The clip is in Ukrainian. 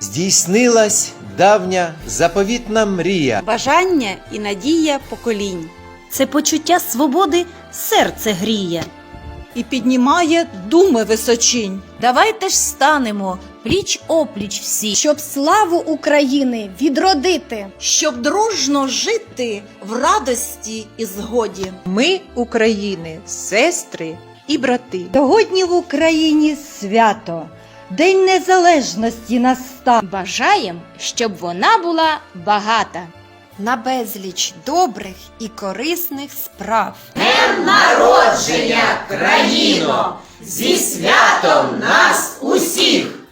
здійснилась давня заповітна мрія. бажання і надія поколінь. Це почуття свободи серце гріє. І піднімає думи височінь. Давайте ж станемо пліч опліч всі, щоб славу України відродити. Щоб дружно жити в радості і згоді. Ми, України, сестри і брати. Сьогодні в Україні свято, День Незалежності настав. Бажаєм, щоб вона була багата. на безліч добрих і корисних справ. Народження країно, зі святом нас усіх!